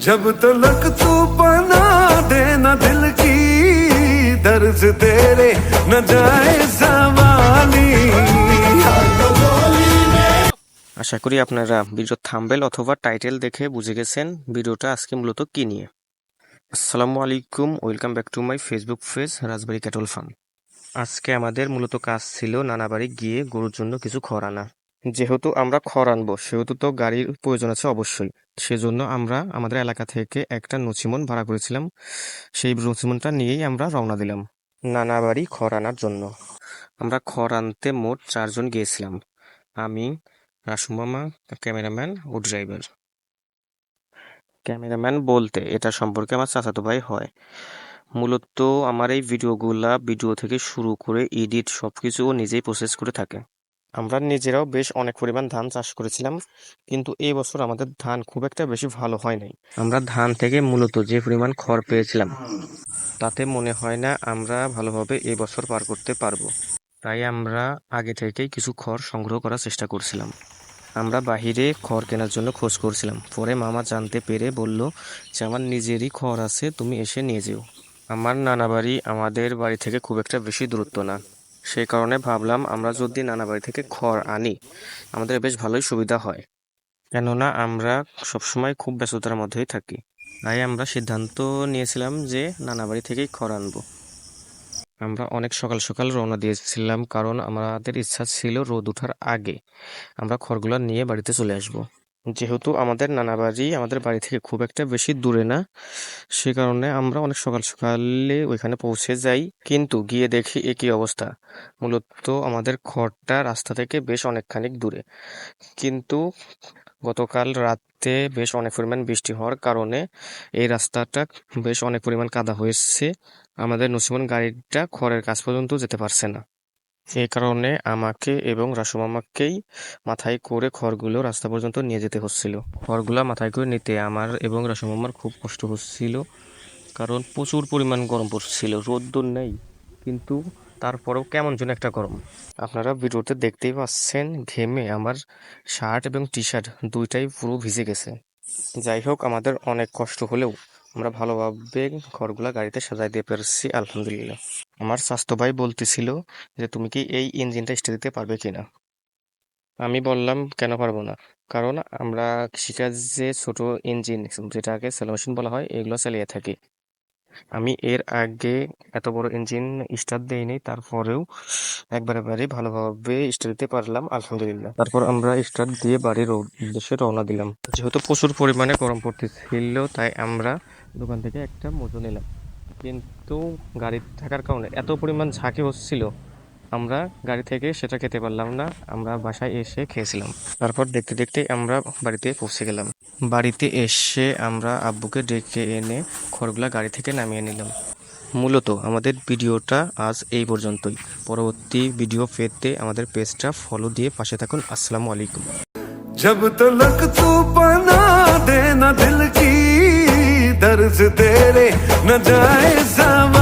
जब तलक तू बना देना दिल की दर्ज तेरे न जाए जवानी আশা করি আপনারা ভিডিওর থাম্বেল অথবা টাইটেল দেখে বুঝে গেছেন ভিডিওটা আজকে মূলত কি নিয়ে আসসালামু আলাইকুম welcome back to my Facebook page Rajbari cattle farm আজকে আমাদের মূলত কাজ ছিল নানাবাড়ি গিয়ে গরুর জন্য কিছু খড় আনা যেহেতু আমরা খড় আনব, সেহেতু তো গাড়ির প্রয়োজন আছে অবশ্যই। সেজন্য আমরা আমাদের এলাকা থেকে একটা নচিমন ভাড়া করেছিলাম। সেই নচিমনটা নিয়েই আমরা রওনা দিলাম। নানা বাড়ি খড় আনার জন্য। আমরা খড় আনতে মোট চারজন গিয়েছিলাম। আমি রাসু মামা, ক্যামেরাম্যান ও ড্রাইভার। ক্যামেরাম্যান বলতে এটা সম্পর্কে আমার চাচাতো ভাই হয়। মূলত আমার এই ভিডিওগুলা ভিডিও থেকে শুরু করে এডিট সবকিছু ও নিজেই প্রসেস করে থাকে। আমরা নিজেরাও বেশ অনেক পরিমাণ ধান চাষ করেছিলাম, কিন্তু এই বছর আমাদের ধান খুব একটা বেশি ভালো হয় নাই। আমরা ধান থেকে মূলত যে পরিমাণ খড় পেয়েছিলাম, তাতে মনে হয় না আমরা ভালোভাবে এই বছর পার করতে পারব। তাই আমরা আগে থেকেই কিছু খড় সংগ্রহ করার চেষ্টা করছিলাম। আমরা বাহিরে খড় কেনার জন্য খোঁজ করছিলাম। পরে মামা জানতে পেরে বলল, যে আমার নিজেরই খড় আছে, তুমি এসে নিয়ে যেও। আমার নানা বাড়ি আমাদের বাড়ি থেকে খুব একটা বেশি দূরত্ব না। সেই কারণে ভাবলাম আমরা যদি নানা বাড়ি থেকে খড় আনি, আমাদের বেশ ভালোই সুবিধা হয়। কেননা আমরা সবসময় খুব ব্যস্ততার মধ্যেই থাকি। তাই আমরা সিদ্ধান্ত নিয়েছিলাম যে নানা বাড়ি থেকেই খড় আনব। আমরা অনেক সকাল সকাল রওনা দিয়েছিলাম কারণ আমাদের ইচ্ছা ছিল রোদ ওঠার আগে আমরা খড়গুলো নিয়ে বাড়িতে চলে আসব। যেহেতু আমাদের নানা বাড়ি আমাদের বাড়ি থেকে খুব একটা বেশি দূরে না, সে কারণে আমরা অনেক সকাল সকালে ওইখানে পৌঁছে যাই। কিন্তু গিয়ে দেখি একই অবস্থা। মূলত আমাদের খড়টা রাস্তা থেকে বেশ অনেকখানিক দূরে। কিন্তু গতকাল রাতে বেশ অনেক পরিমাণ বৃষ্টি হওয়ার কারণে এই রাস্তাটা বেশ অনেক পরিমাণ কাদা হয়েছে। আমাদের নসিমন গাড়িটা খড়ের কাছ পর্যন্ত যেতে পারছে না। এই কারণে আমাকে এবং রাসু মামাকেই মাথায় করে খড়গুলো রাস্তা পর্যন্ত নিয়ে যেতে হচ্ছিল। খড়গুলো মাথায় করে নিতে আমার এবং রাসু মামার খুব কষ্ট হচ্ছিল, কারণ প্রচুর পরিমাণ গরম পড়ছিল, রোদ্দুর নেই, কিন্তু তারপরেও কেমন যেন একটা গরম। আপনারা ভিডিওতে দেখতেই পাচ্ছেন ঘেমে আমার শার্ট এবং টি শার্ট দুইটাই পুরো ভিজে গেছে। যাই হোক, আমাদের অনেক কষ্ট হলেও আমরা ভালোভাবে ঘরগুলা গাড়িতে সাজাই দিয়ে পেরেছি, আলহামদুলিল্লাহ। আমার স্বাস্থ্য ভাই বলতেছিল যে, তুমি কি এই ইঞ্জিনটা স্টার্ট দিতে পারবে কিনা? আমি বললাম, কেন পারব না? কারণ আমরা কৃষিকাজ যে ছোট ইঞ্জিন যেটাকে সেলো মেশিন বলা হয়, এগুলো চালিয়ে থাকি। আমি এর আগে এত বড় ইঞ্জিন স্টার্ট দেইনি, তারপরেও একবারে বারে ভালোভাবে স্টার্ট দিতে পারলাম, আলহামদুলিল্লাহ। তারপর আমরা স্টার্ট দিয়ে বাড়ির উদ্দেশ্যে রওনা দিলাম। যেহেতু প্রচুর পরিমাণে গরম পড়তেছিল, তাই আমরা দোকান থেকে একটা মোজো নিলাম। কিন্তু গাড়ি থাকার কারণে এত পরিমাণ ঝাঁকি হচ্ছিল, আমরা গাড়ি থেকে সেটা খেতে পারলাম না, আমরা বাসায় এসে খেয়েছিলাম। তারপর দেখতে দেখতে আমরা বাড়িতে পৌঁছে গেলাম। বাড়িতে এসে আমরা আব্বুকে ডেকে এনে খড়গুলা গাড়ি থেকে নামিয়ে নিলাম। মূলত আমাদের ভিডিওটা আজ এই পর্যন্তই। পরবর্তী ভিডিও পেতে আমাদের পেজটা ফলো দিয়ে পাশে থাকুন। আসসালামু আলাইকুম। জব তলক তো বানা দেনা দিল কি दर्ज तेरे न जाए जवानी